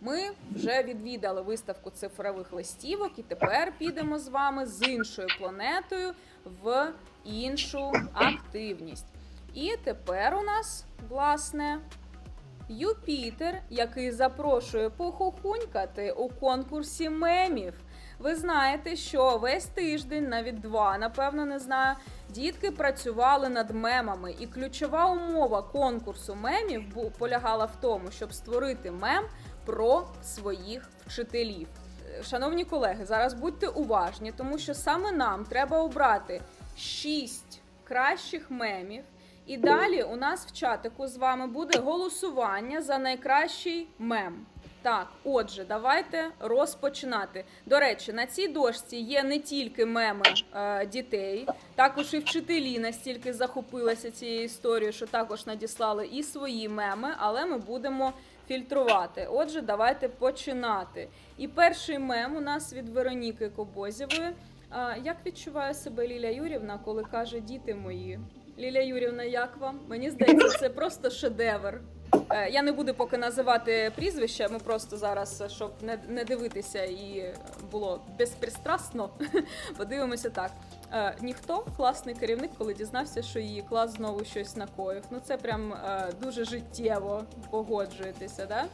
Ми вже відвідали виставку цифрових листівок, і тепер підемо з вами з іншою планетою в іншу активність. І тепер у нас, власне, Юпітер, який запрошує похухунькати у конкурсі мемів. Ви знаєте, що весь тиждень, навіть два, напевно, не знаю, дітки працювали над мемами, і ключова умова конкурсу мемів полягала в тому, щоб створити мем про своїх вчителів. Шановні колеги, зараз будьте уважні, тому що саме нам треба обрати шість кращих мемів. І далі у нас в чатику з вами буде голосування за найкращий мем. Так, отже, давайте розпочинати. До речі, на цій дошці є не тільки меми е, дітей, також і вчителі настільки захопилися цією історією, що також надіслали і свої меми, але ми будемо фільтрувати. Отже, давайте починати. І перший мем у нас від Вероніки Кобозєвої. Як відчуває себе Ліля Юрівна, коли каже діти мої? Ліля Юрівна, як вам? Мені здається, це просто шедевр. Е, Я не буду поки називати прізвища, ми просто зараз, щоб не дивитися і було безпристрасно, подивимося так. Е, ніхто класний керівник, коли дізнався, що її клас знову щось накоїв. Ну це прям е, дуже життєво погоджуєтеся, да?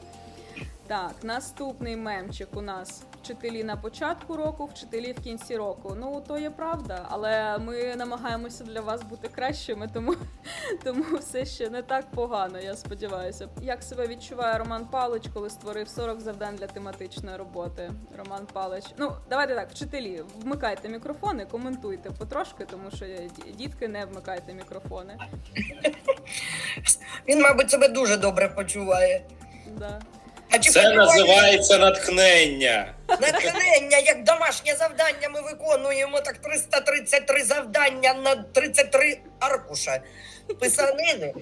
Так, наступний мемчик у нас вчителі на початку року, вчителі в кінці року. Ну, то є правда, але ми намагаємося для вас бути кращими, тому, тому все ще не так погано, я сподіваюся. Як себе відчуває Роман Павлович, коли створив 40 завдань для тематичної роботи? Роман Павлович. Ну, давайте так, вчителі, вмикайте мікрофони, коментуйте потрошки, тому що ді- дітки не вмикайте мікрофони. Він, мабуть, себе дуже добре почуває. Да. А чи Це почуває називається натхнення. Натхнення, як домашнє завдання ми виконуємо так 333 завдання на 33 аркуша писанини.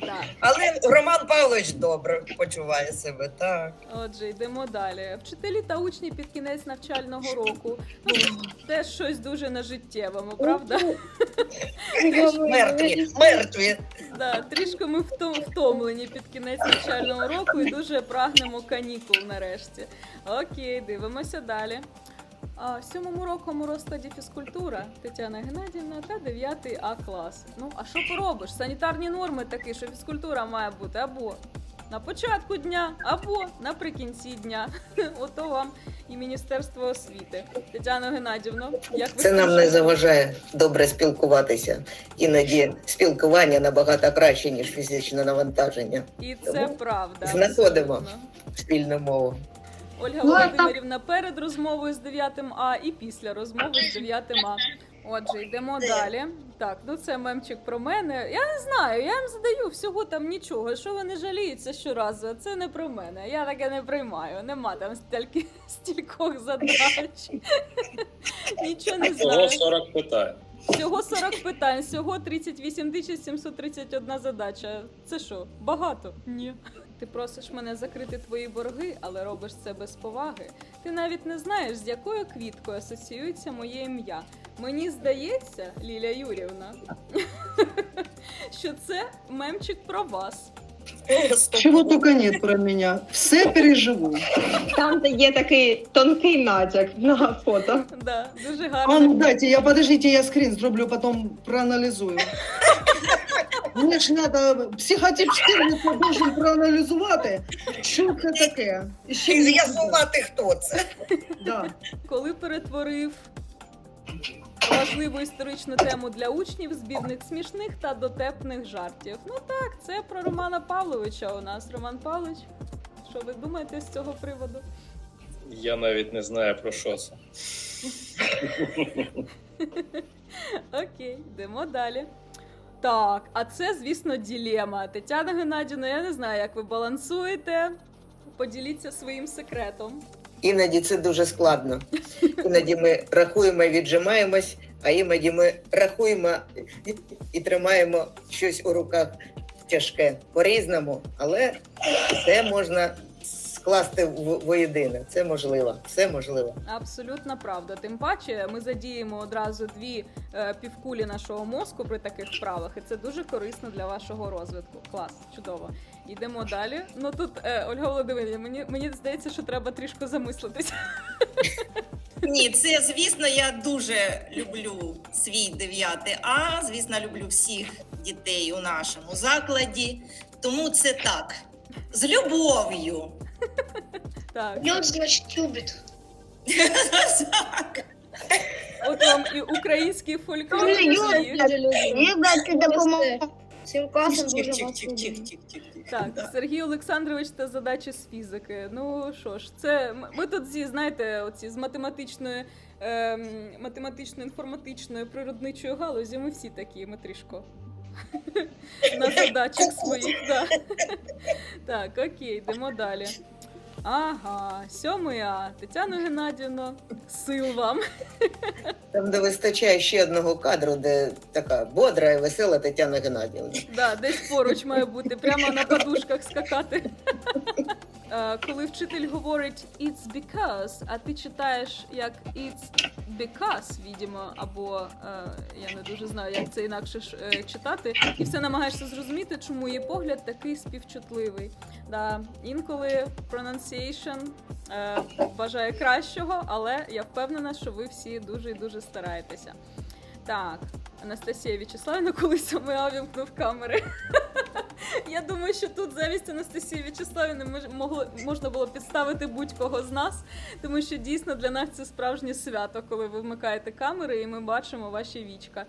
Так. Але Роман Павлович добре почуває себе, так. Отже, йдемо далі. Вчителі та учні під кінець навчального року. Ну, теж щось дуже на життєвому, правда? Мертві, мертві. Да, трішки ми втомлені під кінець навчального року і дуже прагнемо канікул нарешті. Окей, дивимося далі. А, сьомому роком у розкладі фізкультура Тетяна Геннадівна та 9 А клас. Ну, а що поробиш? Санітарні норми такі, що фізкультура має бути або на початку дня, або наприкінці дня. Ото вам і Міністерство освіти. Тетяно Геннадівно, як ви Це нам не заважає добре спілкуватися. Іноді спілкування набагато краще, ніж фізичне навантаження. І це правда. Знаходимо. Спільну мову. Ольга Ну, Володимирівна перед розмовою з 9 А і після розмови з 9 А. Отже, йдемо далі. Так, ну це мемчик про мене. Я не знаю, я їм задаю всього там нічого. Що вони жаліються щоразу? Це не про мене. Я таке не приймаю. Нема там стільки стількох задач. Нічого не Всього 40 питань. Всього 40 питань, всього 38 тисяч 731 задача. Це що, багато? Ні. Ти просиш мене закрити твої борги, але робиш це без поваги. Ти навіть не знаєш, з якою квіткою асоціюється моє ім'я. Мені здається, Ліля Юрівна, що це мемчик про вас. Чего только нет про меня. Все переживу. Там де є такий тонкий натяк на фото. Да, дуже А ну гарно. дайте, я подождите, я скрин зроблю, потом проаналізую. Мені ж треба психотип Штирлица должен проаналізувати, що це таке. І ще І з'ясувати, хто це. Да. Коли перетворив важливу історичну тему для учнів, збірник смішних та дотепних жартів. Ну так, це про Романа Павловича у нас. Роман Павлович, що ви думаєте з цього приводу? Я навіть не знаю про що це. Окей, йдемо далі. Так, а це, звісно, ділема. Тетяна Геннадівна, я не знаю, як ви балансуєте. Поділіться своїм секретом. Іноді це дуже складно. Іноді ми рахуємо і віджимаємось, а іноді ми рахуємо і- тримаємо щось у руках тяжке по-різному, але це можна скласти в воєдине. Це можливо, все можливо. Абсолютно правда. Тим паче, ми задіємо одразу дві е, півкулі нашого мозку при таких вправах, і це дуже корисно для вашого розвитку. Клас, чудово. Йдемо далі. Ну тут е, Ольга Володимирівна, мені мені здається, що треба трішки замислитися. Ні, це звісно, я дуже люблю свій 9 А. Звісно, люблю всіх дітей у нашому закладі. Тому це так. З любов'ю. Так, Лед, значит, любит. От вам і український фольклор. всі. Ребятки, допомогу. Всім класом дуже вас люблю. Так, Сергій Олександрович та задачі з фізики. Ну що ж, це ми тут зі, знаєте, оці з математичної, ем, математичної, інформатичної, природничої галузі. Ми всі такі, ми трішко. На задачах своїх, да. Так, окей, йдемо далі. Ага, сьомий А. Тетяна Геннадівна, сил вам. Там, де вистачає ще одного кадру, де така бодра і весела Тетяна Геннадіївна. Да, десь поруч має бути, прямо на подушках скакати. Е, Коли вчитель говорить it's because, а ти читаєш як it's because, відомо, або е, я не дуже знаю, як це інакше ж, е, читати, і все намагаєшся зрозуміти, чому її погляд такий співчутливий. Да, інколи pronunciation е, бажає кращого, але я впевнена, що ви всі дуже і дуже стараєтеся. Так, Анастасія В'ячеславівна, коли саме вімкнув камери. Я думаю, що тут замість Анастасії В'ячеславівни мож- можна було підставити будь-кого з нас, тому що дійсно для нас це справжнє свято, коли ви вмикаєте камери і ми бачимо ваші вічка.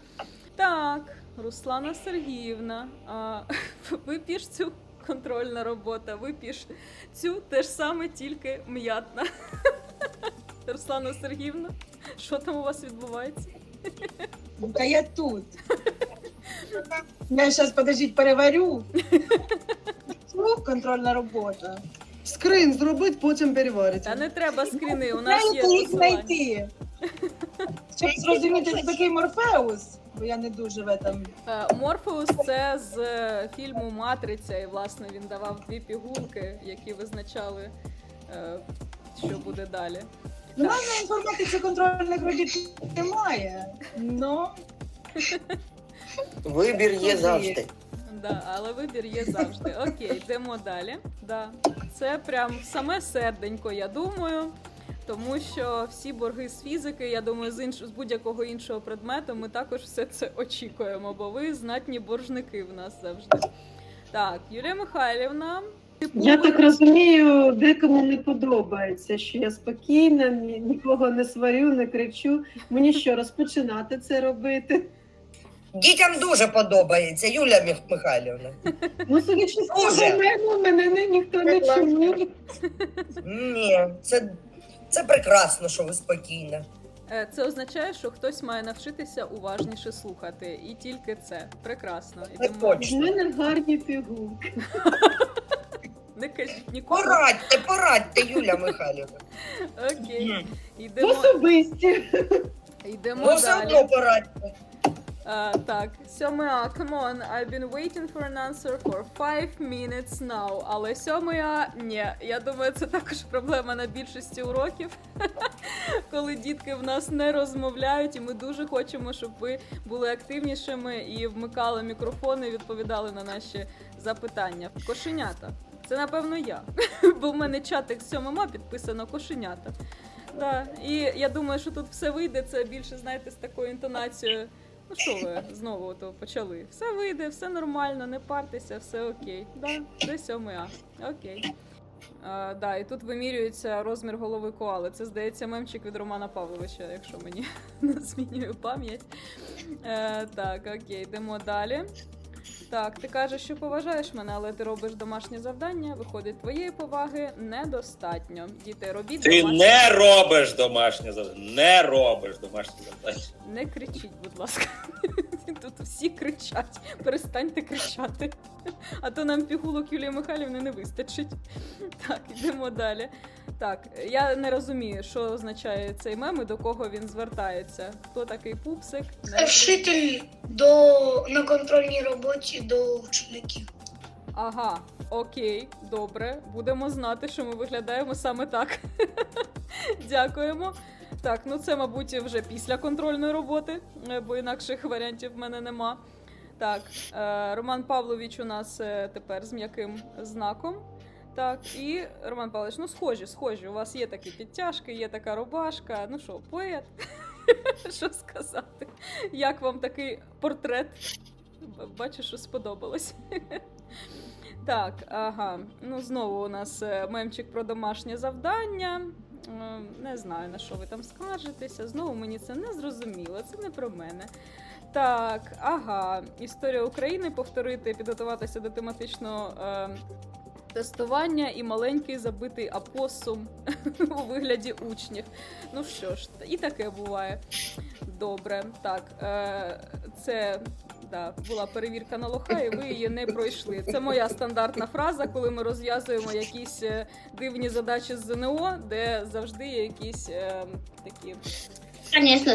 Так, Руслана Сергіївна, а, ви піш цю контрольна робота, ви піш цю теж саме тільки м'ятна. Руслана Сергіївна, що там у вас відбувається? Та я тут. Я зараз, подождіть, переварю. Фу, контрольна робота. Скрин зробить, потім переварити. Та не треба скріни, у нас є їх знайти. Щоб зрозуміти, хто такий Морфеус, бо я не дуже в этом. Е, Морфеус це з е, фільму Матриця, і власне він давав дві пігулки, які визначали, е, що буде далі. У мене на інформатиці контрольних робіт немає. Ну, Вибір є завжди. Да, але вибір є завжди. Окей, йдемо далі. Да. Це прям саме серденько, я думаю. Тому що всі борги з фізики, я думаю, з інш... з будь-якого іншого предмету ми також все це очікуємо, бо ви знатні боржники в нас завжди. Так, Юлія Михайлівна. Я так розумію, декому не подобається, що я спокійна, ні- нікого не сварю, не кричу. Мені що, розпочинати це робити? Дітям дуже подобається, Юля Михайлівна. Ну, судячи з мене, мене не, ніхто не чує. Ні, це, це прекрасно, що ви спокійна. Е, Це означає, що хтось має навчитися уважніше слухати. І тільки це. Прекрасно. Це Ідемо. В У мене гарні пігулки. Не кажіть нікому. Порадьте, порадьте, Юля Михайлівна. Окей. Йдемо, Особисті. йдемо Ну, все далі. одно порадьте. Так, сьомий А, come on, I've been waiting for an answer for five minutes now. Але сьомий А, ні, я думаю, це також проблема на більшості уроків, коли дітки в нас не розмовляють, і ми дуже хочемо, щоб ви були активнішими і вмикали мікрофони і відповідали на наші запитання. Кошенята. Це напевно я, бо в мене чатик з сьомим А підписано кошенята. Да. І я думаю, що тут все вийде. Це більше, знаєте, з такою інтонацією. Ну що ви знову то почали? Все вийде, все нормально, не партеся, все окей. Да, це сьомий А. Окей. А, да, і тут вимірюється розмір голови коали. Це здається мемчик від Романа Павловича, якщо мені не змінює пам'ять. Е, так, окей, йдемо далі. Так, ти кажеш, що поважаєш мене, але ти робиш домашнє завдання. Виходить, твоєї поваги недостатньо. Діти, робіть Ти домашнє не робиш домашнє завдання. Не робиш домашнє завдання. Не кричіть, будь ласка. Тут всі кричать. Перестаньте кричати. А то нам пігулок Юлії Михайлівни не вистачить. Так, йдемо далі. Так, я не розумію, що означає цей мем і до кого він звертається. Хто такий пупсик? Не- Вчитель до на контрольній роботі до учеників. Ага, окей, добре. Будемо знати, що ми виглядаємо саме так. Дякуємо. Так, ну це, мабуть, вже після контрольної роботи, е, бо інакших варіантів в мене нема. Так, е, Роман Павлович у нас е, тепер з м'яким знаком. Так, і Роман Павлович, ну схожі, схожі. У вас є такі підтяжки, є така рубашка. Ну що, поет? Що сказати? Як вам такий портрет? Бачу, що сподобалось. Так, ага. Ну, знову у нас е, мемчик про домашнє завдання. Не знаю, на що ви там скаржитеся. Знову мені це не зрозуміло, це не про мене. Так, ага. Історія України повторити, підготуватися до тематичного е, тестування і маленький забитий апосум у вигляді учнів. Ну що ж, і таке буває. Добре, так. Е, це да, була перевірка на лоха, і ви її не пройшли. Це моя стандартна фраза, коли ми розв'язуємо якісь е, дивні задачі з ЗНО, де завжди є якісь е, такі. Конечно.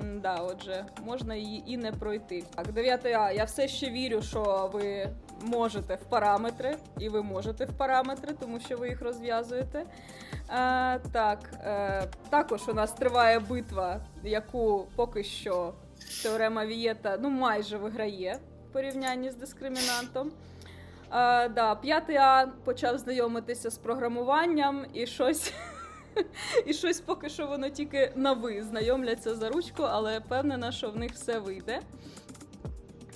М, Да, отже, можна її і не пройти. Так, 9 А. Я все ще вірю, що ви можете в параметри, і ви можете в параметри, тому що ви їх розв'язуєте. Е, так, е, також у нас триває битва, яку поки що теорема Вієта ну, майже виграє в порівнянні з дискримінантом. Е, да, 5 А почав знайомитися з програмуванням і щось. І щось поки що воно тільки на ви знайомляться за ручку, але впевнена, що в них все вийде.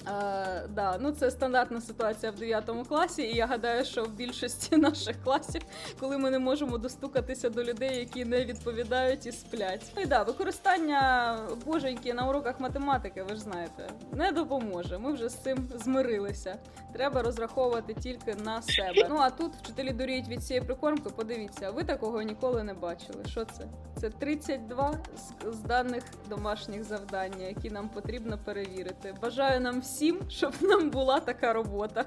Е, да, ну це стандартна ситуація в 9 класі, і я гадаю, що в більшості наших класів, коли ми не можемо достукатися до людей, які не відповідають і сплять. Ну і да, використання боженьки на уроках математики, ви ж знаєте, не допоможе. Ми вже з цим змирилися. Треба розраховувати тільки на себе. Ну а тут вчителі дуріють від цієї прикормки. Подивіться, ви такого ніколи не бачили. Що це? Це 32 з, з даних домашніх завдання, які нам потрібно перевірити. Бажаю нам всім, щоб нам була така робота,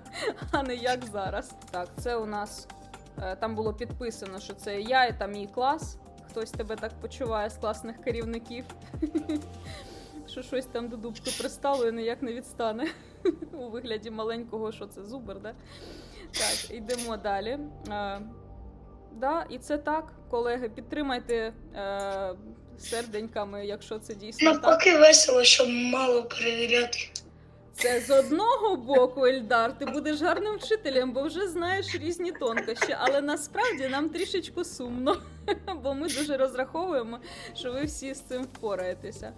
а не як зараз. Так, це у нас е, там було підписано, що це я і там мій клас. Хтось тебе так почуває з класних керівників. Що щось там до дубки пристало і ніяк не відстане у вигляді маленького, що це зубр, да? Так, йдемо далі. Е, да, і це так, колеги, підтримайте е, серденьками, якщо це дійсно так. Навпаки весело, що мало перевіряти. Це з одного боку, Ельдар, ти будеш гарним вчителем, бо вже знаєш різні тонкощі, але насправді нам трішечку сумно, бо ми дуже розраховуємо, що ви всі з цим впораєтеся.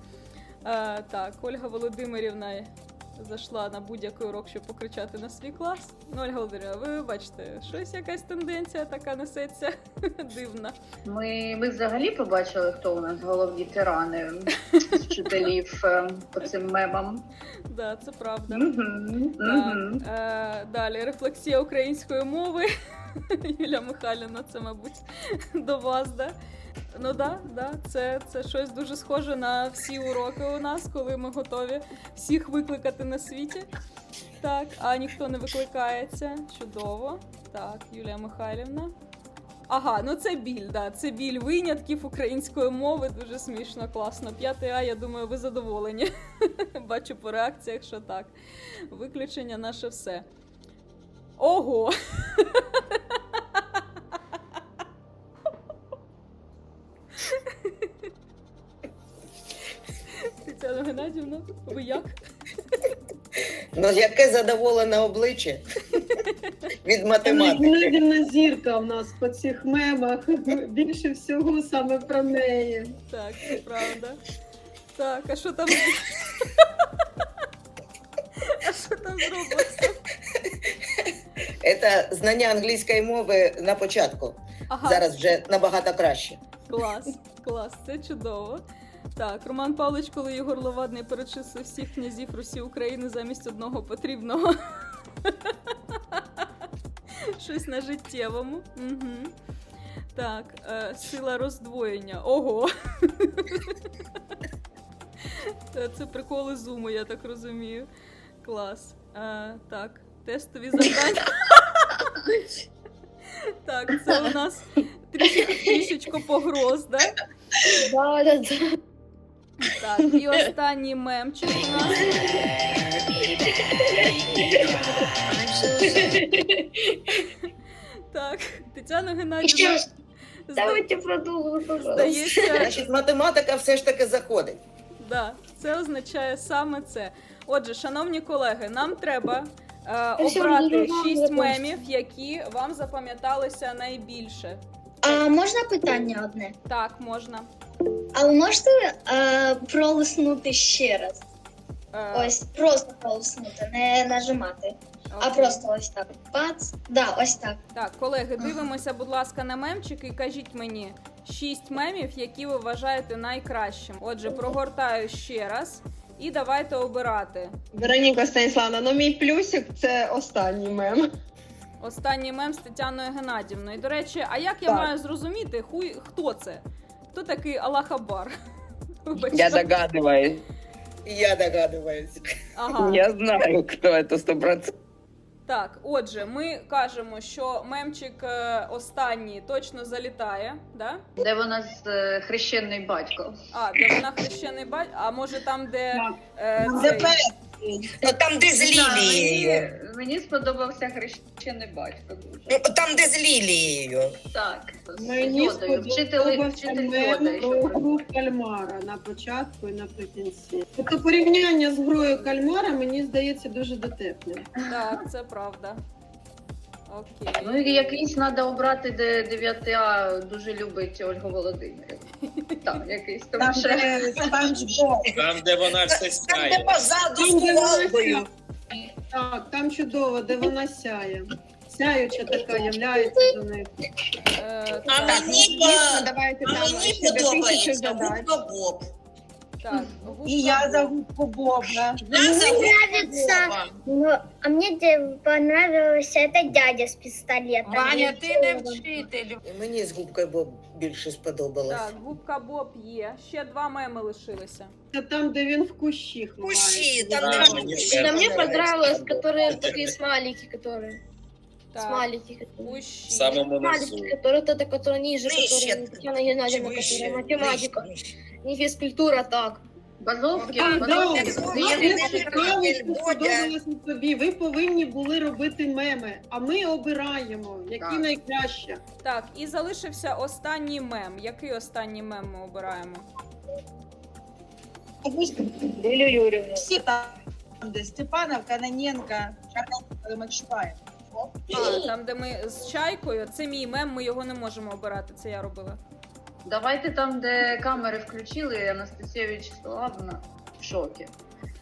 Е, так, Ольга Володимирівна зайшла на будь-який урок, щоб покричати на свій клас. Ну, Ольга Володимирівна, ви бачите, щось якась тенденція така несеться дивна. Ми, ми взагалі побачили, хто у нас головні тирани з вчителів е, по цим мемам. Да, це правда. Е, далі рефлексія української мови. Юля Михайлівна, це, мабуть, до вас, да? Ну да, да, це, це щось дуже схоже на всі уроки у нас, коли ми готові всіх викликати на світі. Так, а ніхто не викликається. Чудово. Так, Юлія Михайлівна. Ага, ну це біль, да. Це біль винятків української мови. Дуже смішно, класно. П'ятий А, я думаю, ви задоволені. Бачу по реакціях, що так. Виключення наше все. Ого! Ну, яке задоволене обличчя від математики. Геннадівна зірка в нас по цих мемах. Більше всього саме про неї. Так, це правда. Так, а що там? А що там зробилося? Це знання англійської мови на початку. Ага, Зараз вже набагато краще. клас, клас, це чудово. Так, Роман Павлович, коли Єгор Ловадний перечислив всіх князів Русі України замість одного потрібного. Щось на життєвому. Угу. Так, е, сила роздвоєння. Ого. Це- приколи зуму, я так розумію. Клас. Е, так, тестові завдання. Так, це у нас трішечко, погроз, да, да. Так, і останній мемчик у нас. Так, Тетяна Геннадівна. давайте продолжим. Здається, Значить, математика все ж таки заходить. да, це означає саме це. Отже, шановні колеги, нам треба е, обрати шість мемів, які вам запам'яталися найбільше. А можна питання одне? Так, можна. А можете е, пролиснути ще раз? Е, Ось просто пролиснути, не нажимати, а окей. просто ось так. Бац. Да, ось так. Так, колеги, дивимося, будь ласка, на мемчики і кажіть мені шість мемів, які ви вважаєте найкращим. Отже, прогортаю ще раз і давайте обирати. Вероніка Станіславна, ну мій плюсик це останній мем. Останній мем з Тетяною Геннадівною. До речі, а як я Так. маю зрозуміти, хуй хто це? Хто такий Аллахабар? Я догадываюсь. Я догадуюсь. Ага. Я знаю, кто это сто процентов. Так, отже, ми кажемо, що мемчик е, останній точно залітає, да? Де вона з е, хрещений батько? А, де вона хрещений бать, а може там, де е, цей... там, де з Да, лілією. мені, мені сподобався хрещений батько дуже. Ну, Там, де з лілією. Так, з Мені йодою. Вчитель, сподобався вчитель мем йода. про гру кальмара на початку і наприкінці. Тобто порівняння з грою кальмара мені здається дуже дотепним. Так, це правда. Окей. Ну і якийсь треба обрати, де 9 А дуже любить Ольгу Володимирівну. Там якийсь тому Там що. де Спанч Боб. Там, де вона все Там, де сяє. позаду Там, з де вона Так, там чудово, де вона сяє. Сяюча така являється до них. Е, А так, мені, Дійсно, давайте а там мені ще до тисячі подобається задач. губка Боб. так, губка І я за Боб. губку Боба. Я за губку нравится. Боба. Ну, а мне понравился этот дядя с пистолетом. Ваня, ти не вчитель. І мені з губкою Боб більше сподобалось. Так, губка Боб є. Ще два меми лишилися. Це там, де він в кущі ховається. Кущі, там, Да, де мені кущі. теж. Да, мне понравилось, которые такие смайлики, которые... Так, Смайлики, которые... кущі. В самому низу. которые вот это, которые ниже, Нижче. которые Татьяна Геннадьевна, Вище, которая математика, вище. не физкультура, так. Базовки, Так, да, базовки. Мені Базовки. що. Ви повинні були робити меми, а ми обираємо, які Так. найкраще. Так, і залишився останній мем. Який останній мем ми обираємо? Лілю Юрівну. Всі там, де Степанов, Каноненко. А, там, де ми з чайкою, це мій мем, ми його не можемо обирати. Це я робила. Давайте там, де камери включили, Анастасія Вячеславовна в шокі.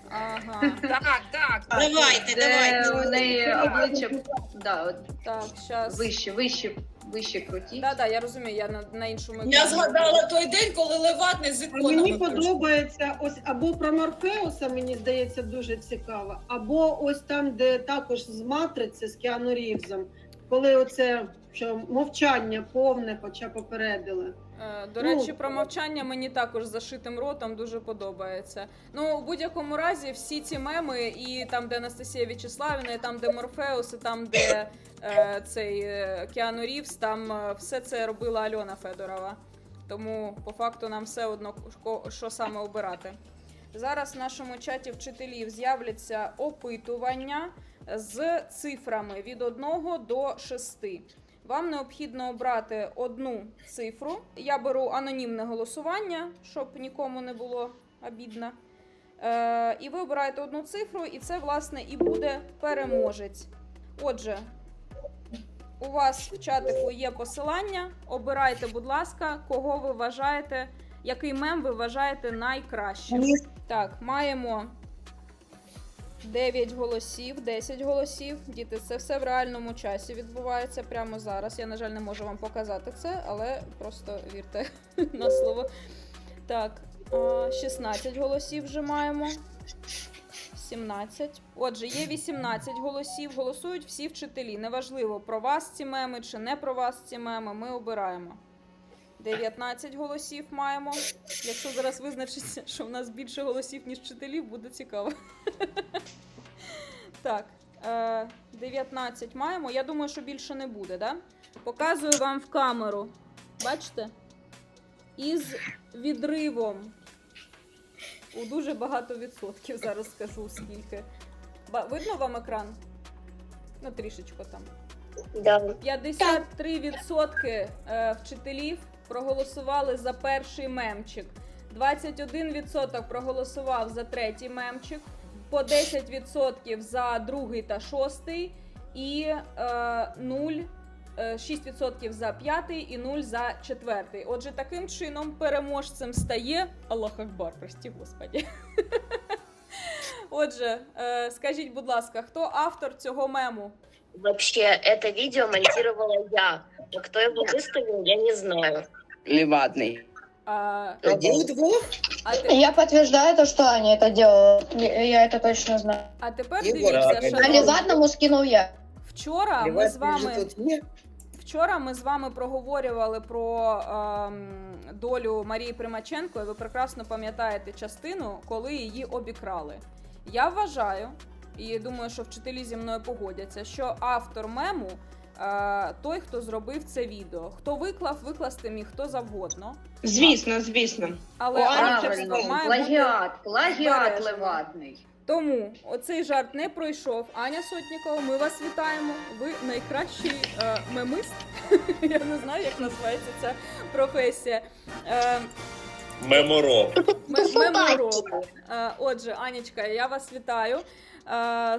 Ага. Так, так, давайте, Де давайте. у неї обличчя да, от Так, щас. вище, вище, вище круті. Да, да, я розумію, я на, на іншому Я екрані. згадала той день, коли Левадний з А мені прийшов. подобається ось або про Морфеуса, мені здається, дуже цікаво, або ось там, де також з матриці з Кіану Рівзом, коли оце що мовчання повне, хоча попередили. Е, До Ну, речі, про мовчання мені також зашитим ротом дуже подобається. Ну, у будь-якому разі, всі ці меми, і там, де Анастасія В'ячеславівна, і там, де Морфеус, і там, де е, цей е, Кіану Рівз, там е, все це робила Альона Федорова. Тому по факту нам все одно ко- що саме обирати. Зараз в нашому чаті вчителів з'являться опитування з цифрами від 1 до 6. Вам необхідно обрати одну цифру. Я беру анонімне голосування, щоб нікому не було обідно. Е, і ви обираєте одну цифру, і це, власне, і буде переможець. Отже, у вас в чатику є посилання. Обирайте, будь ласка, кого ви вважаєте, який мем ви вважаєте найкращим. Так, маємо 9 голосів, 10 голосів. Діти, це все в реальному часі відбувається прямо зараз. Я, на жаль, не можу вам показати це, але просто вірте на слово. Так, 16 голосів вже маємо. 17. Отже, є 18 голосів. Голосують всі вчителі. Неважливо, про вас ці меми чи не про вас ці меми. Ми обираємо. 19 голосів маємо. Якщо зараз визначиться, що в нас більше голосів, ніж вчителів, буде цікаво. Так, е, 19 маємо. Я думаю, що більше не буде, да? Показую вам в камеру. Бачите? Із відривом. У дуже багато відсотків зараз скажу скільки. Ба- Видно вам екран? Ну, трішечко там. 53% е, вчителів проголосували за перший мемчик. 21% проголосував за третій мемчик, по 10% за другий та шостий, і е, 0, е, 6% за п'ятий і 0 за четвертий. Отже, таким чином переможцем стає Аллах Акбар, прості господі. Отже, е, скажіть, будь ласка, хто автор цього мему? Вообще, это видео монтировала я. Кто его выставил, я не знаю. Леватный. А, Один двох? а, те- Я подтверждаю то, что Аня это делала. Я это точно знаю. а тепер Єгор, дивіться, так, А шановні. Леватному скинул я. Вчора ми з Приватний же вами тут є. вчора ми з вами проговорювали про ем, долю Марії Примаченко, і ви прекрасно пам'ятаєте частину, коли її обікрали. Я вважаю, і думаю, що вчителі зі мною погодяться, що автор мему е, той, хто зробив це відео. Хто виклав, викласти міг хто завгодно. Звісно, звісно. Але Правильно, має плагіат, плагіат леватний. Тому оцей жарт не пройшов. Аня Сотнікова, ми вас вітаємо. Ви найкращий е, мемист. Я не знаю, як називається ця професія. Е, Мемороб. мемороб. Е, отже, Анічка, я вас вітаю е,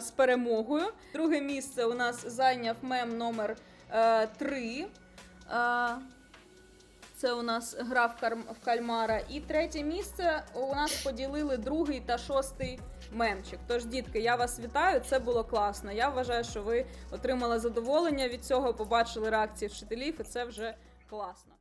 з перемогою. Друге місце у нас зайняв мем номер 3. Це у нас гра в кальмара. І третє місце у нас поділили другий та шостий мемчик. Тож, дітки, я вас вітаю. Це було класно. Я вважаю, що ви отримали задоволення від цього, побачили реакції вчителів, і це вже класно.